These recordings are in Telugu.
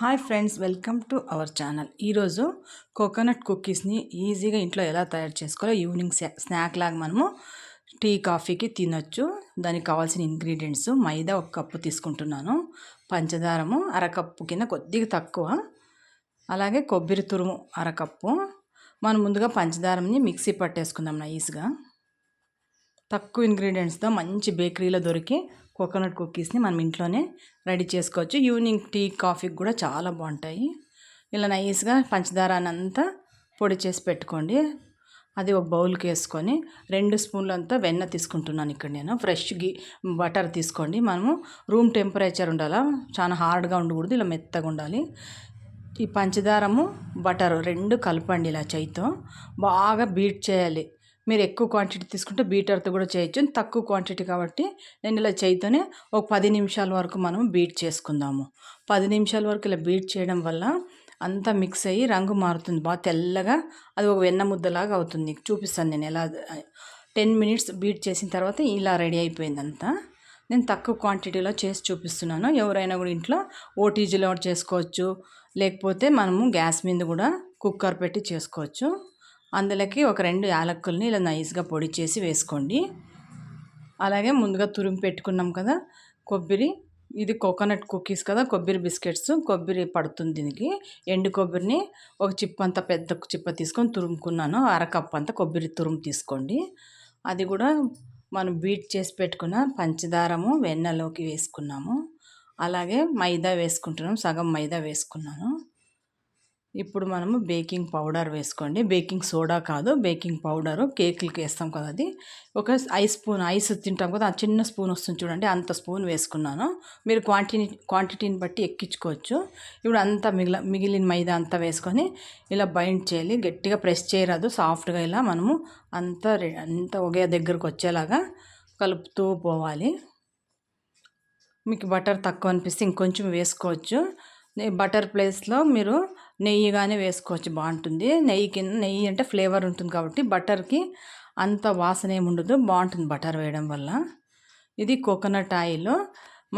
Hi friends welcome to our channel. ఈరోజు కోకోనట్ కుకీస్ని ఈజీగా ఇంట్లో ఎలా తయారు చేసుకోవాలో ఈవినింగ్ స్నాక్ లాగా మనము టీ కాఫీకి తినొచ్చు. దానికి కావాల్సిన ఇంగ్రీడియంట్స్ మైదా ఒక కప్పు తీసుకుంటున్నాను. పంచదారము అరకప్పు కింద కొద్దిగా తక్కువ. అలాగే కొబ్బరి తురుము అరకప్పు మనం ముందుగా పంచదారంని మిక్సీ పట్టేసుకుందాం నైస్గా. తక్కువ ఇంగ్రీడియంట్స్తో మంచి బేకరీలో దొరికి కోకోనట్ కుకీస్ని మనం ఇంట్లోనే రెడీ చేసుకోవచ్చు. ఈవినింగ్ టీ కాఫీకి కూడా చాలా బాగుంటాయి. ఇలా నైస్గా పంచదారానంతా అంతా పొడి చేసి పెట్టుకోండి. అది ఒక బౌల్కి వేసుకొని రెండు స్పూన్లంతా వెన్న తీసుకుంటున్నాను ఇక్కడ నేను. ఫ్రెష్ గీ బటర్ తీసుకోండి. మనము రూమ్ టెంపరేచర్ ఉండాలా? చాలా హార్డ్గా ఉండకూడదు. ఇలా మెత్తగా ఉండాలి. ఈ పంచదారము బటర్ రెండు కలపండి ఇలా చేయితో. బాగా బీట్ చేయాలి. మీరు ఎక్కువ క్వాంటిటీ తీసుకుంటే బీటర్తో కూడా చేయొచ్చు. తక్కువ క్వాంటిటీ కాబట్టి నేను ఇలా చేయితోనే ఒక పది నిమిషాల వరకు మనం బీట్ చేసుకుందాము. పది నిమిషాల వరకు ఇలా బీట్ చేయడం వల్ల అంతా మిక్స్ అయ్యి రంగు మారుతుంది. బాగా తెల్లగా అది ఒక వెన్న ముద్దలాగా అవుతుంది. చూపిస్తాను నేను ఎలా టెన్ మినిట్స్ బీట్ చేసిన తర్వాత ఇలా రెడీ అయిపోయింది అంతా నేను తక్కువ క్వాంటిటీలో చేసి చూపిస్తున్నాను. ఎవరైనా కూడా ఇంట్లో ఓటీజీలో చేసుకోవచ్చు. లేకపోతే మనము గ్యాస్ మీద కూడా కుక్కర్ పెట్టి చేసుకోవచ్చు. అందులోకి ఒక రెండు యాలక్కుల్ని ఇలా నైస్గా పొడి చేసి వేసుకోండి. అలాగే ముందుగా తురిమి పెట్టుకున్నాం కదా కొబ్బరి ఇది కోకోనట్ కుకీస్ కదా కొబ్బరి బిస్కెట్స్ కొబ్బరి పడుతుంది దీనికి. ఎండు కొబ్బరిని ఒక చిప్ప అంత పెద్ద చిప్ప తీసుకొని తురుముకున్నాను అరకప్పు అంత కొబ్బరి తురుము తీసుకోండి. అది కూడా మనం బీట్ చేసి పెట్టుకున్న పంచదారము వెన్నలోకి వేసుకున్నాము. అలాగే మైదా వేసుకుంటున్నాం సగం మైదా వేసుకున్నాను. ఇప్పుడు మనము బేకింగ్ పౌడర్ వేసుకోండి. బేకింగ్ సోడా కాదు బేకింగ్ పౌడరు కేకులకి వేస్తాం కదా అది. ఒక ఐస్ స్పూన్ ఐస్ తింటాం కదా ఆ చిన్న స్పూన్ వస్తుంది చూడండి అంత స్పూన్ వేసుకున్నాను. మీరు క్వాంటిటీ క్వాంటిటీని బట్టి ఎక్కించుకోవచ్చు. ఇప్పుడు అంతా మిగిల మిగిలిన మైదా అంతా వేసుకొని ఇలా బైండ్ చేయాలి. గట్టిగా ప్రెస్ చేయరాదు సాఫ్ట్గా ఇలా మనము అంతా అంతా ఒకే దగ్గరకు వచ్చేలాగా కలుపుతూ పోవాలి. మీకు బటర్ తక్కువ అనిపిస్తే ఇంకొంచెం వేసుకోవచ్చు. బటర్ ప్లేస్లో మీరు నెయ్యి కానీ వేసుకోవచ్చు బాగుంటుంది. నెయ్యి కింద నెయ్యి అంటే ఫ్లేవర్ ఉంటుంది కాబట్టి బటర్కి అంత వాసన ఏమి ఉండదు బాగుంటుంది బటర్ వేయడం వల్ల. ఇది కోకోనట్ ఆయిల్.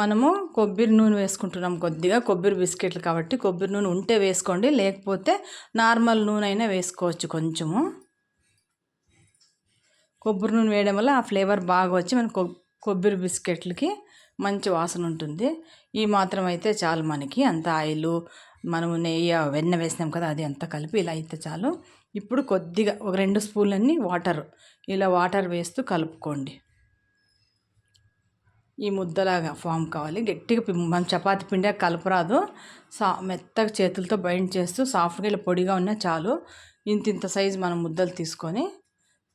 మనము కొబ్బరి నూనె వేసుకుంటున్నాం కొద్దిగా కొబ్బరి బిస్కెట్లు కాబట్టి కొబ్బరి నూనె ఉంటే వేసుకోండి లేకపోతే నార్మల్ నూనె అయినా వేసుకోవచ్చు కొంచెము. కొబ్బరి నూనె వేయడం వల్ల ఆ ఫ్లేవర్ బాగా వచ్చి మన కొబ్బరి బిస్కెట్లకి మంచి వాసన ఉంటుంది. ఈ మాత్రం అయితే చాలు మనకి అంత ఆయిల్ మనము నెయ్యి వెన్న వేసినాం కదా అది అంతా కలిపి ఇలా అయితే చాలు. ఇప్పుడు కొద్దిగా ఒక రెండు స్పూన్లన్నీ వాటర్ ఇలా వాటర్ వేస్తూ కలుపుకోండి. ఈ ముద్దలాగా ఫామ్ కావాలి. గట్టిగా మనం చపాతి పిండి కలపరాదు. సా మెత్తగా చేతులతో బైండ్ చేస్తూ సాఫ్ట్గా ఇలా పొడిగా ఉన్నా చాలు. ఇంత ఇంత సైజు మనం ముద్దలు తీసుకొని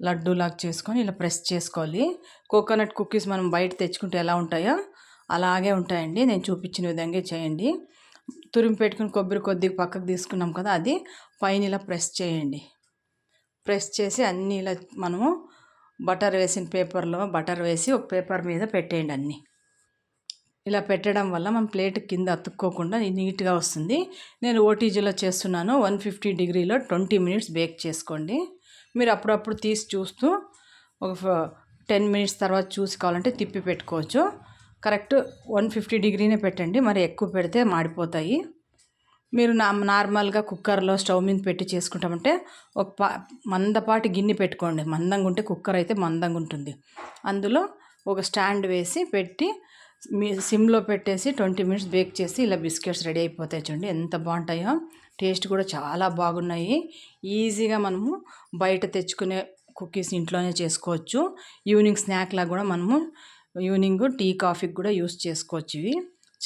లడ్డూలాగా చేసుకొని ఇలా ప్రెస్ చేసుకోవాలి. కోకోనట్ కుకీస్ మనం బయట తెచ్చుకుంటే ఎలా ఉంటాయో అలాగే ఉంటాయండి. నేను చూపించిన విధంగా చేయండి. తురిమి పెట్టుకుని కొబ్బరి కొద్దిగా పక్కకు తీసుకున్నాం కదా అది పైన ఇలా ప్రెస్ చేయండి. ప్రెస్ చేసి అన్నీ ఇలా మనము బటర్ వేసిన పేపర్లో బటర్ వేసి ఒక పేపర్ మీద పెట్టేయండి అన్నీ. ఇలా పెట్టడం వల్ల మన ప్లేట్ కింద అతుక్కోకుండా నీట్గా వస్తుంది. నేను ఓటీజీలో చేస్తున్నాను వన్ ఫిఫ్టీ డిగ్రీలో ట్వంటీ మినిట్స్ బేక్ చేసుకోండి. మీరు అప్పుడప్పుడు తీసి చూస్తూ ఒక టెన్ మినిట్స్ తర్వాత చూసి కావాలంటే తిప్పి పెట్టుకోవచ్చు. కరెక్ట్ వన్ ఫిఫ్టీ డిగ్రీనే పెట్టండి. మరి ఎక్కువ పెడితే మాడిపోతాయి. మీరు నా నార్మల్గా కుక్కర్లో స్టవ్ మీద పెట్టి చేసుకుంటామంటే ఒక పా మందపాటి గిన్నె పెట్టుకోండి. మందంగా ఉంటే కుక్కర్ అయితే మందంగా ఉంటుంది. అందులో ఒక స్టాండ్ వేసి పెట్టి మీ సిమ్లో పెట్టేసి ట్వంటీ మినిట్స్ బేక్ చేసి ఇలా బిస్కెట్స్ రెడీ అయిపోతాయి చూడండి. ఎంత బాగుంటాయో. టేస్ట్ కూడా చాలా బాగున్నాయి. ఈజీగా మనము బయట తెచ్చుకునే కుకీస్ ఇంట్లోనే చేసుకోవచ్చు. ఈవినింగ్ స్నాక్లా కూడా మనము ఈవినింగ్ టీ కాఫీకి కూడా యూస్ చేసుకోవచ్చు ఇవి.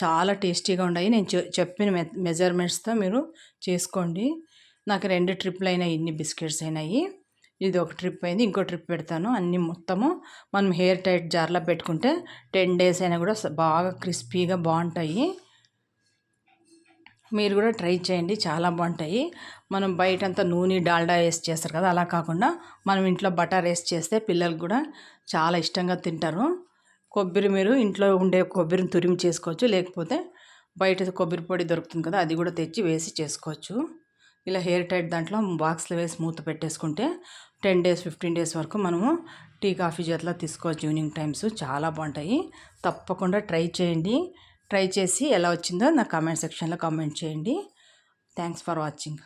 చాలా టేస్టీగా ఉన్నాయి. నేను చెప్పిన మె మెజర్మెంట్స్తో మీరు చేసుకోండి. నాకు రెండు ట్రిప్లు అయినాయి ఇన్ని బిస్కెట్స్ అయినాయి. ఇది ఒక ట్రిప్ అయింది. ఇంకో ట్రిప్ పెడతాను. అన్నీ మొత్తము మనం హెయిర్ టైట్ జార్లో పెట్టుకుంటే టెన్ డేస్ అయినా కూడా బాగా క్రిస్పీగా బాగుంటాయి. మీరు కూడా ట్రై చేయండి. చాలా బాగుంటాయి. మనం బయట అంతా నూనె డాల్డా వేసి చేస్తారు కదా అలా కాకుండా మనం ఇంట్లో బటర్ వేసి చేస్తే పిల్లలు కూడా చాలా ఇష్టంగా తింటారు. కొబ్బరి మీరు ఇంట్లో ఉండే కొబ్బరిని తురిమి చేసుకోవచ్చు. లేకపోతే బయట కొబ్బరి పొడి దొరుకుతుంది కదా అది కూడా తెచ్చి వేసి చేసుకోవచ్చు. ఇలా హెయిర్ టైట్ దాంట్లో బాక్స్లో వేసి మూత పెట్టేసుకుంటే టెన్ డేస్ ఫిఫ్టీన్ డేస్ వరకు మనము టీ కాఫీ చేతిలో తీసుకోవచ్చు. ఈవినింగ్ టైమ్స్ చాలా బాగుంటాయి. తప్పకుండా ట్రై చేయండి. ట్రై చేసి ఎలా వచ్చిందో నా కామెంట్ సెక్షన్లో కామెంట్ చేయండి. Thanks for watching.